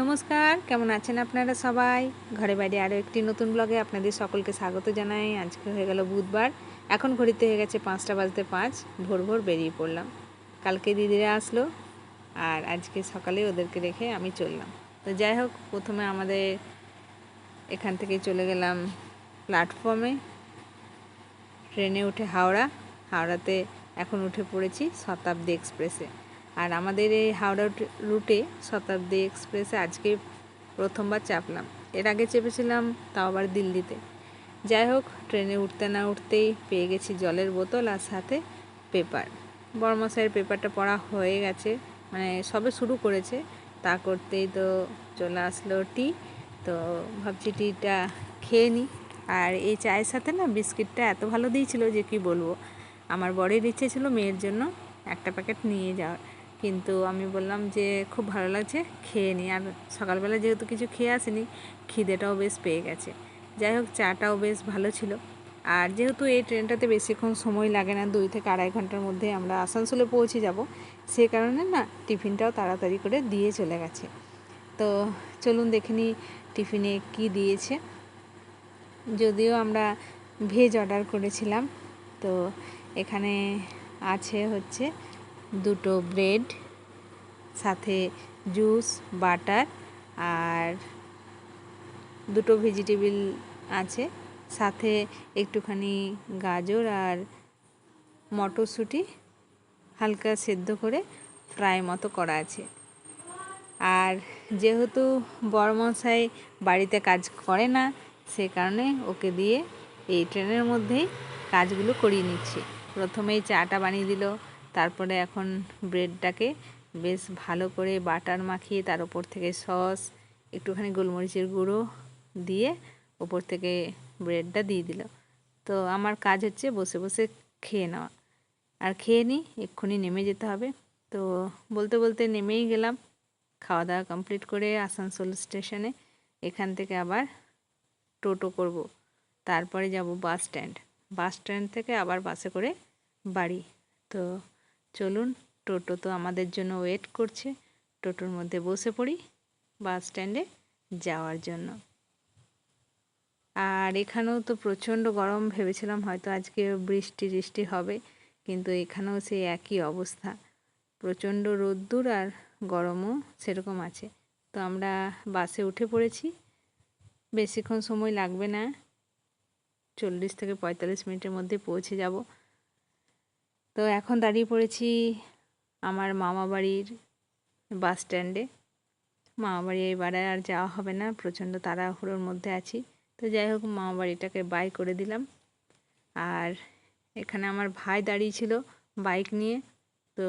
নমস্কার, কেমন আছেন আপনারা সবাই? ঘরে বাইরে আরও একটি নতুন ব্লগে আপনাদের সকলকে স্বাগত জানাই। আজকে হয়ে গেল বুধবার। এখন ঘড়িতে হয়ে গেছে পাঁচটা বাজতে পাঁচ। ভোর ভোর বেরিয়ে পড়লাম। কালকে দিদিরা আসলো আর আজকে সকালে ওদেরকে রেখে আমি চললাম। তো যাই হোক, প্রথমে আমাদের এখান থেকে চলে গেলাম প্ল্যাটফর্মে। ট্রেনে উঠে হাওড়া। হাওড়াতে এখন উঠে পড়েছি শতাব্দী এক্সপ্রেসে। আর আমাদের এই হাওড়া রুটে শতাব্দী এক্সপ্রেসে আজকে প্রথমবার চাপলাম। এর আগে চেপেছিলাম, তাও আবার দিল্লিতে। যাই হোক, ট্রেনে উঠতে না উঠতেই পেয়ে গেছি জলের বোতল আর সাথে পেপার। বর্মশাইয়ের পেপারটা পড়া হয়ে গেছে মানে সবে শুরু করেছে। তা করতেই তো চলে আসলো টি, তো ভাবছি টিটা খেয়ে নিই। আর এই চায়ের সাথে না বিস্কিটটা এত ভালো দিয়েছিল যে কি বলব, আমার বরের ইচ্ছে ছিল মেয়ের জন্য একটা প্যাকেট নিয়ে যাওয়ার। কিন্তু আমি বললাম যে খুব ভালো লাগছে, খেয়ে নিই আর সকালবেলা যেহেতু কিছু খেয়ে আসিনি, খিদেটাও বেশ পেয়ে গেছে। যাই হোক, চাটাও বেশ ভালো ছিল। আর যেহেতু এই ট্রেনটাতে বেশিক্ষণ সময় লাগে না, দুই থেকে আড়াই ঘণ্টার মধ্যে আমরা আসানসোলে পৌঁছে যাব, সে কারণে না টিফিনটাও তাড়াতাড়ি করে দিয়ে চলে গেছে। তো চলুন দেখে নিই টিফিনে কি দিয়েছে। যদিও আমরা ভেজ অর্ডার করেছিলাম, তো এখানে আছে হচ্ছে দুটো ব্রেড, সাথে জুস, বাটার আর দুটো ভেজিটেবিল আছে, সাথে একটুখানি গাজর আর মটরশুঁটি হালকা সেদ্ধ করে ফ্রাই মতো করা আছে। আর যেহেতু বড়মশাই বাড়িতে কাজ করে না, সে কারণে ওকে দিয়ে এই ট্রেনের মধ্যেই কাজগুলো করিয়ে নিচ্ছি। প্রথমেই চাটা বানিয়ে দিল তারপরে এখন ব্রেডটাকে বেশ ভালো করে বাটার মাখিয়ে তার ওপর থেকে সস, একটুখানি গোলমরিচের গুঁড়ো দিয়ে ওপর থেকে ব্রেডটা দিয়ে দিল। তো আমার কাজ হচ্ছে বসে বসে খেয়ে নেওয়া। আর খেয়ে নিই এক্ষুনি নেমে যেতে হবে। তো বলতে বলতে নেমেই গেলাম, খাওয়া দাওয়া কমপ্লিট করে আসানসোল স্টেশনে। এখান থেকে আবার টোটো করব। তারপরে যাব বাস স্ট্যান্ড। বাস স্ট্যান্ড থেকে আবার বাসে করে বাড়ি। তো চলুন, টোটো তো আমাদের জন্য ওয়েট করছে। টোটোর মধ্যে বসে পড়ি বাস স্ট্যান্ডে যাওয়ার জন্য। আর এখানেও তো প্রচণ্ড গরম, ভেবেছিলাম হয়তো আজকে বৃষ্টি বৃষ্টি হবে, কিন্তু এখানেও সেই একই অবস্থা। প্রচণ্ড রোদ্দুর আর গরমও সেরকম আছে। তো আমরা বাসে উঠে পড়েছি। বেশিক্ষণ সময় লাগবে না। চল্লিশ থেকে পঁয়তাল্লিশ মিনিটের মধ্যে পৌঁছে যাব। তো এখন দাঁড়িয়ে পড়েছি আমার মামা বাড়ির বাস স্ট্যান্ডে। মামা বাড়ি এবারে আর যাওয়া হবে না, প্রচণ্ড তাড়াহুড়োর মধ্যে আছি। তো যাই হোক মামা বাড়িটাকে বাই করে দিলাম। আর এখানে আমার ভাই দাঁড়িয়ে ছিল বাইক নিয়ে। তো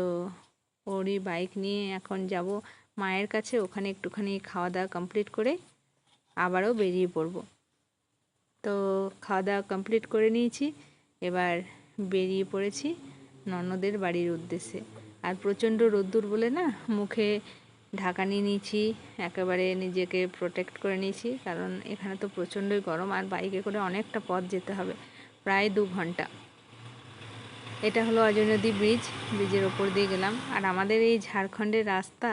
ওরই বাইক নিয়ে এখন যাব মায়ের কাছে, ওখানে একটুখানি খাওয়া দাওয়া কমপ্লিট করে আবারও বেরিয়ে পড়ব। তো খাওয়া দাওয়া কমপ্লিট করে নিয়েছি, এবার বেরিয়ে পড়েছি। ননদের বাড়ির উদ্দেশ্যে। আর প্রচণ্ড রোদ্দুর বলে না, মুখে ঢাকা নিয়ে নিয়েছি, একেবারে নিজেকে প্রোটেক্ট করে নিয়েছি, কারণ এখানে তো প্রচণ্ডই গরম, আর বাইকে করে অনেকটা পথ যেতে হবে, প্রায় দু ঘণ্টা। এটা হলো অজয় নদী ব্রিজ ব্রিজের ওপর দিয়ে গেলাম। আর আমাদের এই ঝাড়খণ্ডের রাস্তা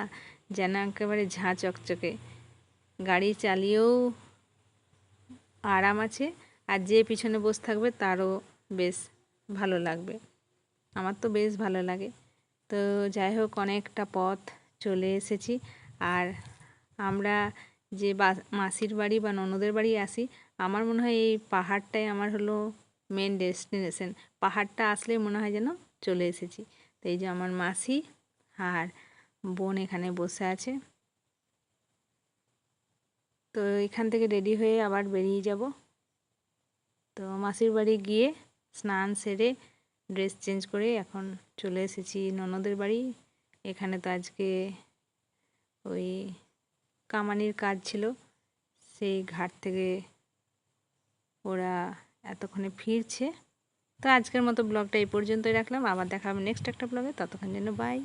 যেন একেবারে ঝাঁ চকচকে। গাড়ি চালিয়েও আরাম আছে, আর যে পিছনে বসে থাকবে তারও বেশ ভালো লাগবে। আমার তো বেশ ভালো লাগে। তো যাই হোক, অনেকটা পথ চলে এসেছি। আর আমরা যে বা, মাসির বাড়ি বা ননদের বাড়ি আসি, আমার মনে হয় এই পাহাড়টাই আমার হলো মেন ডেস্টিনেশন পাহাড়টা আসলে মনে হয় যেন চলে এসেছি। তো এই যে আমার মাসি আর বোন এখানে বসে আছে। তো এখান থেকে রেডি হয়ে আবার বেরিয়ে যাব। তো মাসির বাড়ি গিয়ে স্নান সেরে ড্রেস চেঞ্জ করে এখন চলে এসেছি ননদের বাড়ি। এখানে তো আজকে ওই কামানির কাজ ছিল। সেই ঘাট থেকে ওরা এতক্ষণে ফিরছে। তো আজকের মতো ব্লগটা এই পর্যন্তই রাখলাম। আবার দেখা হবে নেক্সট একটা ব্লগে। ততক্ষণ জন্য বাই